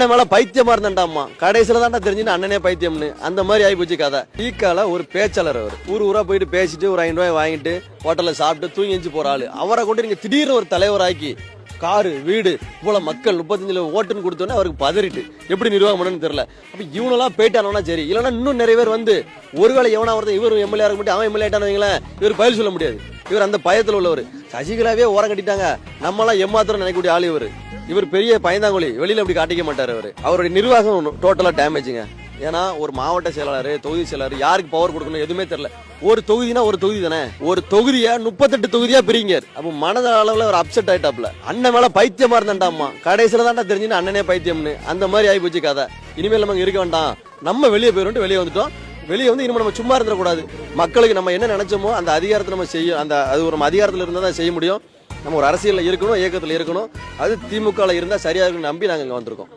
அண்ணன் மேல பைத்தியமா இருந்தாண்டாமா கடைசியில தான்டா தெரிஞ்சுன்னு அண்ணனே பைத்தியம்னு. அந்த மாதிரி ஆகி போச்சு கதை. ஈக்கால ஒரு பேச்சாளர் அவர். ஊர் ஊரா போயிட்டு பேசிட்டு ஒரு ஐநூறு ரூபாய் வாங்கிட்டு ஹோட்டல்ல சாப்பிட்டு தூங்கி எஞ்சி போற ஆளு. அவரை கொண்டு நீங்க திடீர்னு ஒரு தலைவராக்கி காரு வீடு இவ்வளோ மக்கள் முப்பத்தஞ்சில் ஓட்டுன்னு கொடுத்தோன்னே அவருக்கு பதறிட்டு. எப்படி நிர்வாகம் பண்ணணும்னு தெரியல. அப்போ இவனெல்லாம் போயிட்டானா சரி. இல்லைன்னா இன்னும் நிறைய பேர் வந்து ஒருவேளை எவனா ஒருத்தன் இவர் எம்எல்ஏ இருக்க முடியும் அவன் எம்எல்ஏ ஆயிட்டானு இவர் பயில் சொல்ல முடியாது. இவர் அந்த பயத்தில் உள்ளவர். சசிகலாவே ஓரம் கட்டிட்டாங்க. நம்மளாம் எம்மாத்திரம் நினைக்கக்கூடிய ஆள் இவர். இவர் பெரிய பயந்தாங்கொழி. வெளியில் அப்படி காட்டிக்க மாட்டார் அவர். அவருடைய நிர்வாகம் டோட்டலாக டேமேஜுங்க ஏன்னா ஒரு மாவட்ட செயலாளர் தொகுதி செயலாளர் யாருக்கு பவர் கொடுக்கணும் எதுவுமே தெரியல. ஒரு தொகுதினா ஒரு தொகுதி தானே? ஒரு தொகுதியா முப்பத்தெட்டு தொகுதியா பிரிங்க. அப்ப மனத அளவுல ஒரு அப்செட் ஆயிட்டாப்ல அண்ணன் மேல பைத்தியமா அம்மா கடைசியில தான்டா தெரிஞ்சுன்னு அண்ணனே பைத்தியம்னு. அந்த மாதிரி ஆகி போச்சு கதை. இனிமேல் நமக்கு இருக்க வேண்டாம். நம்ம வெளியே போயிருந்து வெளியே வந்துட்டோம். வெளியே வந்து இனிமே நம்ம சும்மா இருந்துடக்கூடாது. மக்களுக்கு நம்ம என்ன நினைச்சோமோ அந்த அதிகாரத்தை நம்ம செய்யும் அந்த அது ஒரு நம்ம அதிகாரத்தில் இருந்தால் தான் செய்ய முடியும். நம்ம ஒரு அரசியலில் இருக்கணும் இயக்கத்தில் இருக்கணும். அது திமுகவில் இருந்தால் சரியாக இருக்குன்னு நம்பி நாங்கள் இங்கே வந்திருக்கோம்.